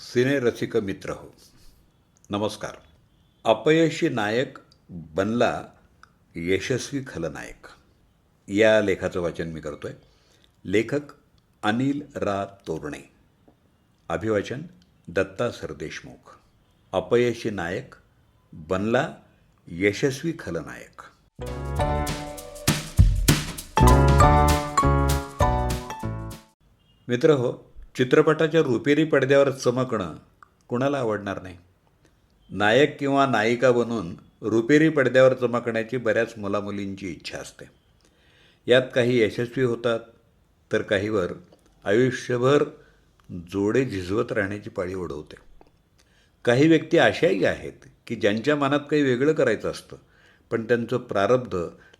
सिनेरसिक मित्र हो. नमस्कार. अपयशी नायक बनला यशस्वी खलनायक. या लेखाचं वाचन मी करतो आहे लेखक अनिल रा तोरणे. अभिवाचन दत्ता सरदेशमुख अपयशी नायक बनला यशस्वी खलनायक. मित्र हो चित्रपटाच्या रुपेरी पडद्यावर चमकणं कुणाला आवडणार नाही? नायक किंवा नायिका बनून रुपेरी पडद्यावर चमकण्याची बऱ्याच मुलामुलींची इच्छा असते. यात काही यशस्वी होतात तर काहीवर आयुष्यभर जोडे झिजवत राहण्याची पाळी ओढवते. काही व्यक्ती अशाही आहेत की ज्यांच्या मनात काही वेगळं करायचं असतं पण त्यांचं प्रारब्ध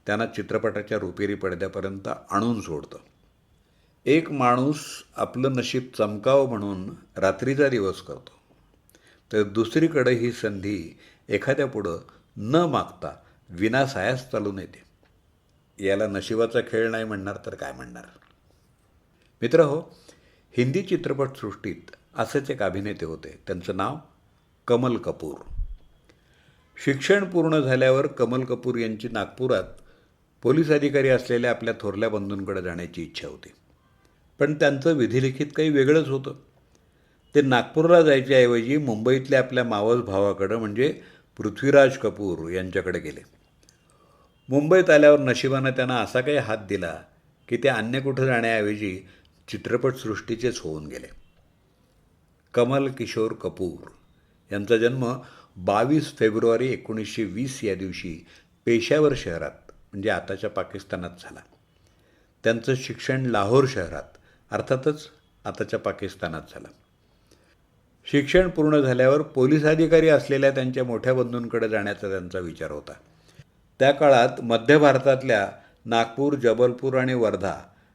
त्यांना चित्रपटाच्या रुपेरी पडद्यापर्यंत आणून सोडतं. एक माणूस आपलं नशीब चमकावं म्हणून रात्रीचा दिवस करतो. तर दुसरीकडे ही संधी एखाद्यापुढं न मागता विनासायास चालून येते. याला नशिबाचा खेळ नाही म्हणणार तर काय म्हणणार? मित्र हो हिंदी चित्रपटसृष्टीत असेच एक अभिनेते होते. त्यांचं नाव कमल कपूर. शिक्षण पूर्ण झाल्यावर कमल कपूर यांची नागपुरात पोलीस अधिकारी असलेल्या आपल्या थोरल्या बंधूंकडे जाण्याची इच्छा होती. पण त्यांचं विधिलिखित काही वेगळंच होतं. ते नागपूरला जायच्याऐवजी मुंबईतल्या आपल्या मावस भावाकडं म्हणजे पृथ्वीराज कपूर यांच्याकडे गेले. मुंबईत आल्यावर नशिबानं त्यांना असा काही हात दिला की ते अन्य कुठं जाण्याऐवजी चित्रपटसृष्टीचेच होऊन गेले. कमल किशोर कपूर यांचा जन्म बावीस फेब्रुवारी एकोणीसशे वीस या दिवशी पेशावर शहरात म्हणजे आताच्या पाकिस्तानात झाला. त्यांचं शिक्षण लाहोर शहरात. अर्थातच आताच्या पाकिस्तानात झाला. शिक्षण पूर्ण झाल्यावर पोलीस अधिकारी असलेल्या त्यांच्या मोठ्या बंधूंकडे जाण्याचा त्यांचा विचार होता. त्या काळात मध्य भारतातल्या नागपूर जबलपूर आणि वर्धा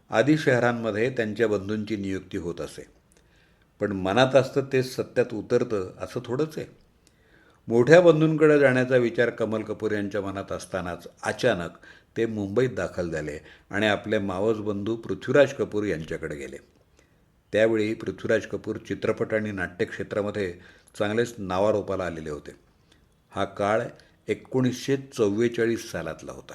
आदी शहरांमध्ये त्यांच्या बंधूंची नियुक्ती होत असे. पण मनात असतं ते सत्यात उतरतं असं थोडंच आहे. मोठ्या बंधूंकडे जाण्याचा विचार कमल कपूर यांच्या मनात असतानाच अचानक ते मुंबईत दाखल झाले आणि आपले मावस बंधू पृथ्वीराज कपूर यांच्याकडे गेले. त्यावेळी पृथ्वीराज कपूर चित्रपट आणि नाट्यक्षेत्रामध्ये चांगलेच नावारोपाला आलेले होते. हा काळ एकोणीसशे चव्वेचाळीस सालातला होता.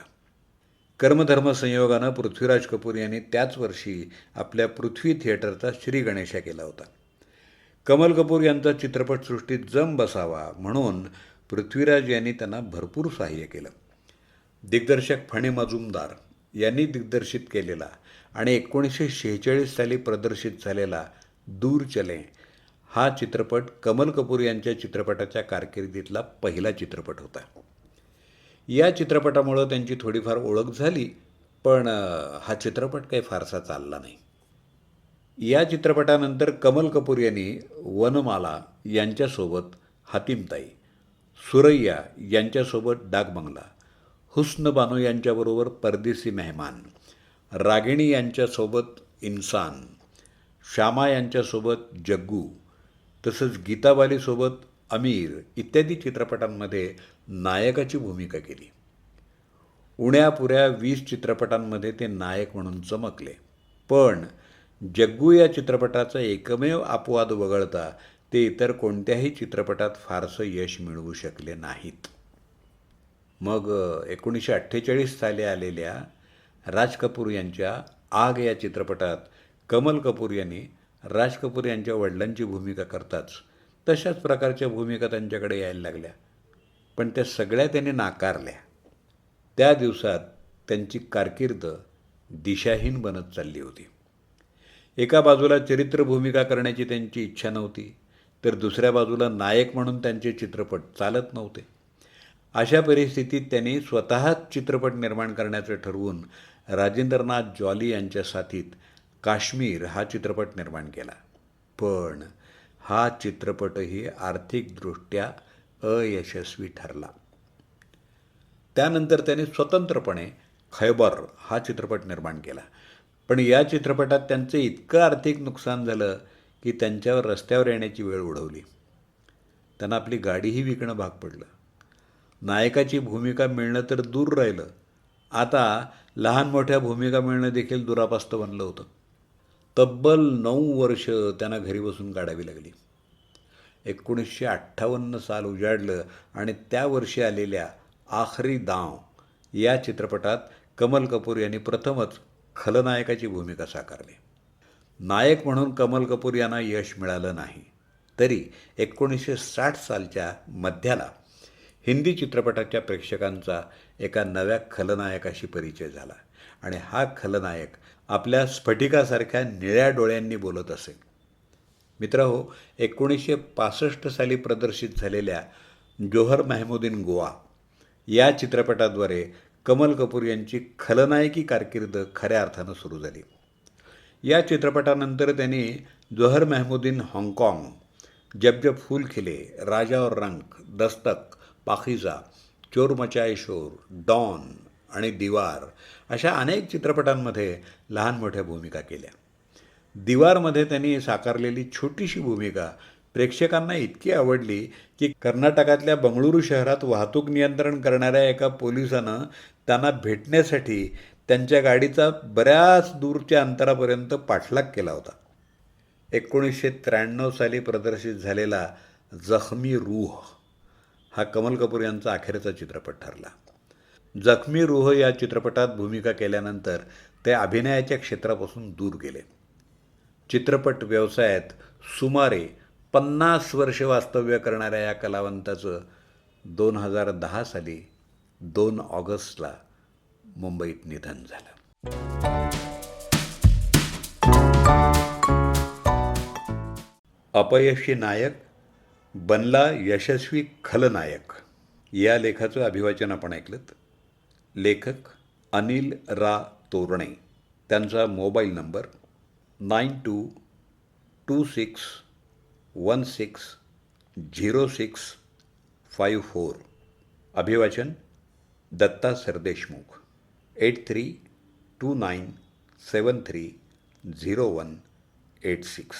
कर्मधर्म संयोगानं पृथ्वीराज कपूर यांनी त्याच वर्षी आपल्या पृथ्वी थिएटरचा श्री गणेशा केला होता. कमल कपूर यांचा चित्रपटसृष्टीत जम बसावा म्हणून पृथ्वीराज यांनी त्यांना भरपूर सहाय्य केलं. दिग्दर्शक फणे मजुमदार यांनी दिग्दर्शित केलेला आणि एकोणीसशे शेहेचाळीस साली प्रदर्शित झालेला दूर चले हा चित्रपट कमल कपूर यांच्या चित्रपटाच्या कारकिर्दीतला पहिला चित्रपट होता. या चित्रपटामुळं त्यांची थोडीफार ओळख झाली पण हा चित्रपट काही फारसा चालला नाही. या चित्रपटानंतर कमल कपूर यांनी वनमाला यांच्यासोबत हातीमताई सुरैया यांच्यासोबत डागबंगला हुस्न बानो यांच्याबरोबर परदेसी मेहमान रागिणी यांच्यासोबत इन्सान श्यामा यांच्यासोबत जग्गू तसंच गीताबालीसोबत अमीर इत्यादी चित्रपटांमध्ये नायकाची भूमिका केली. उण्यापुऱ्या वीस चित्रपटांमध्ये ते नायक म्हणून चमकले. पण जग्गू या चित्रपटाचा एकमेव अपवाद वगळता ते इतर कोणत्याही चित्रपटात फारसं यश मिळवू शकले नाहीत. मग एकोणीसशे अठ्ठेचाळीस साली आलेल्या राज कपूर यांच्या आग या चित्रपटात कमल कपूर यांनी राज कपूर यांच्या वडिलांची भूमिका करताच तशाच प्रकारच्या भूमिका त्यांच्याकडे यायला लागल्या. पण त्या सगळ्या त्यांनी नाकारल्या. त्या दिवसात त्यांची कारकीर्द दिशाहीन बनत चालली होती. एका बाजूला चरित्र भूमिका करण्याची त्यांची इच्छा नव्हती तर दुसऱ्या बाजूला नायक म्हणून त्यांचे चित्रपट चालत नव्हते. अशा परिस्थितीत त्यांनी स्वतःच चित्रपट निर्माण करण्याचं ठरवून राजेंद्रनाथ जॉली यांच्या साथीत काश्मीर हा चित्रपट निर्माण केला. पण हा चित्रपटही आर्थिकदृष्ट्या अयशस्वी ठरला. त्यानंतर त्यांनी स्वतंत्रपणे खैबर हा चित्रपट निर्माण केला. पण या चित्रपटात त्यांचं इतकं आर्थिक नुकसान झालं की त्यांच्यावर रस्त्यावर येण्याची वेळ उडवली. त्यांना आपली गाडीही विकणं भाग पडलं. नायकाची भूमिका मिळणं तर दूर राहिलं. आता लहान मोठ्या भूमिका मिळणं देखील दुरापास्त बनलं होतं. तब्बल नऊ वर्ष त्यांना घरी बसून काढावी लागली. एकोणीसशे अठ्ठावन्न साल उजाडलं आणि त्या वर्षी आलेल्या आखरी दाव या चित्रपटात कमल कपूर यांनी प्रथमच खलनायकाची भूमिका साकारली. नायक म्हणून कमल कपूर यांना यश मिळालं नाही. तरी एकोणीसशे साठ सालच्या मध्याला हिंदी चित्रपटाच्या प्रेक्षकांचा एका नव्या खलनायकाशी परिचय झाला. आणि हा खलनायक आपल्या स्फटिकासारख्या निळ्या डोळ्यांनी बोलत असे. मित्रहो एकोणीसशे पासष्ट साली प्रदर्शित झालेल्या जोहर मेहमुद्दीन गोवा या चित्रपटाद्वारे कमल कपूर यांची खलनायकी कारकीर्द खऱ्या अर्थानं सुरू झाली. या चित्रपटानंतर त्यांनी जोहर मेहमुद्दीन हाँगकाँग जब जब फूल खिले राजा और रंग दस्तक पाखिजा चोर मचाय शोर डॉन आणि दिवार अशा अनेक चित्रपटांमध्ये लहान मोठ्या भूमिका केल्या. दिवारमध्ये त्यांनी साकारलेली छोटीशी भूमिका प्रेक्षकांना इतकी आवडली की कर्नाटकातल्या बंगळुरू शहरात वाहतूक नियंत्रण करणाऱ्या एका पोलिसानं त्यांना भेटण्यासाठी त्यांच्या गाडीचा बऱ्याच दूरच्या अंतरापर्यंत पाठलाग केला होता. एकोणीसशे त्र्याण्णव साली प्रदर्शित झालेला जखमी रूह हा कमल कपूर यांचा अखेरचा चित्रपट ठरला. जखमी रूह या चित्रपटात भूमिका केल्यानंतर ते अभिनयाच्या क्षेत्रापासून दूर गेले. चित्रपट व्यवसायात सुमारे पन्नास वर्षे वास्तव्य करणाऱ्या या कलावंताचं दोन हजार दहा साली दोन ऑगस्टला मुंबईत निधन झालं. अपयशी नायक बनला यशस्वी खलनायक. या लेखाचं अभिवाचन आपण ऐकलं लेखक अनिल रा तोरणे. त्यांचा mobile number nine two two six one six zero six five four. अभिवाचन Datta Sardeshmukh. Eight three two nine seven three zero one eight six.